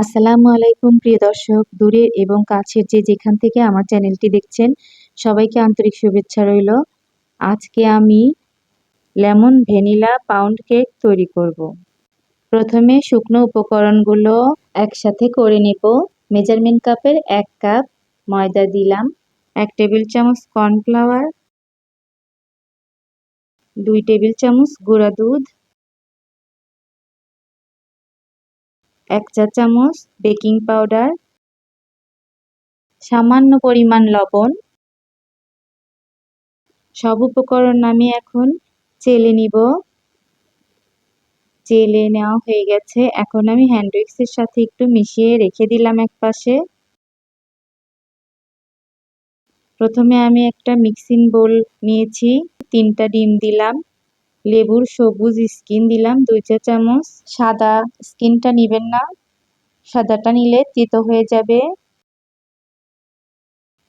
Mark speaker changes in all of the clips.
Speaker 1: আসসালামু আলাইকুম, প্রিয় দর্শক দূরের এবং কাছের যে যেখান থেকে আমার চ্যানেলটি দেখছেন, সবাইকে আন্তরিক শুভেচ্ছা রইল আজকে আমি লেমন ভ্যানিলা পাউন্ড কেক তৈরি করব। প্রথমে শুকনো উপকরণগুলো একসাথে করে নেব মেজারমেন্ট কাপের এক কাপ ময়দা দিলাম, এক টেবিল চামচ কর্নফ্লাওয়ার, দুই টেবিল চামচ গুঁড়া দুধ এক চা চামচ বেকিং পাউডার, সামান্য পরিমাণ লবণ। সব উপকরণ আমি এখন চেলে নিব। চেলে নেওয়া হয়ে গেছে। এখন আমি হ্যান্ড উইক্সের সাথে একটু মিশিয়ে রেখে দিলাম এক পাশে প্রথমে আমি একটা মিক্সিং বোল নিয়েছি। তিনটা ডিম দিলাম। লেবুর সবুজ স্কিন দিলাম, দুই চা চামচ। সাদা স্কিনটা নিবেন না, সাদাটা নিলে তিতো হয়ে যাবে।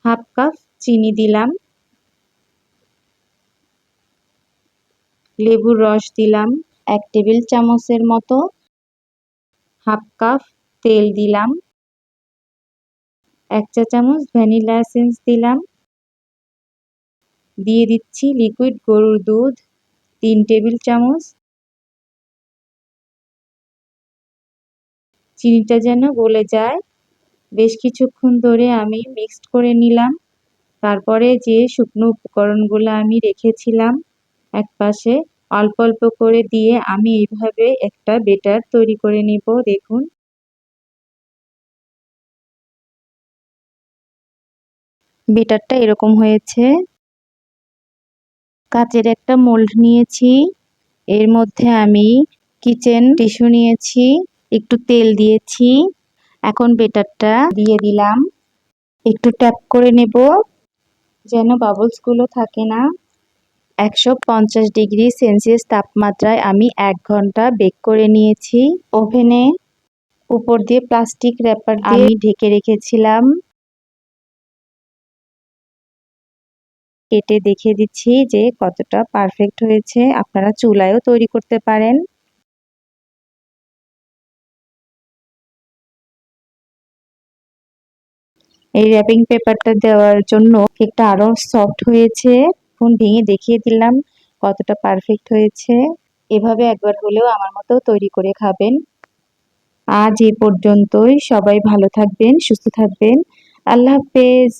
Speaker 1: হাফ কাপ চিনি দিলাম। লেবুর রস দিলাম, এক টেবিল চামচের মতো। হাফ কাপ তেল দিলাম। এক চা চামচ ভ্যানিলা এসেন্স দিলাম। দিয়ে দিচ্ছি লিকুইড গরুর দুধ। তিন টেবিল চামচ। চিনিটা যেন গলে যায়। বেশ কিছুক্ষণ ধরে আমি মিক্সড করে নিলাম। তারপরে যে শুকনো উপকরণগুলো আমি রেখেছিলাম এক পাশে, অল্প অল্প করে দিয়ে আমি এইভাবে একটা বেটার তৈরি করে নিব, দেখুন। বেটারটা এরকম হয়েছে। কাচের একটা মোল্ড নিয়েছি। এর মধ্যে আমি কিচেন টিস্যু নিয়েছি একটু তেল দিয়েছি। এখন বেটারটা দিয়ে দিলাম। একটু ট্যাপ করে নেব যেন বাবলসগুলো থাকে না। একশো পঞ্চাশ ডিগ্রি সেলসিয়াস তাপমাত্রায় আমি এক ঘণ্টা বেক করে নিয়েছি। ওভেনে উপর দিয়ে প্লাস্টিক র্যাপার আমি ঢেকে রেখেছিলাম। কেটে দেখে দিচ্ছি যে কতটা পারফেক্ট হয়েছে। আপনারা চুলায়ও তৈরি করতে পারেন। এই র্যাপিং পেপারটা দেওয়ার জন্য কেকটা আরও সফট হয়েছে। ফোন ভেঙে দেখিয়ে দিলাম কতটা পারফেক্ট হয়েছে। এভাবে একবার হলেও আমার মতো তৈরি করে খাবেন। আজ এ পর্যন্তই। সবাই ভালো থাকবেন, সুস্থ থাকবেন। আল্লাহ হাফেজ।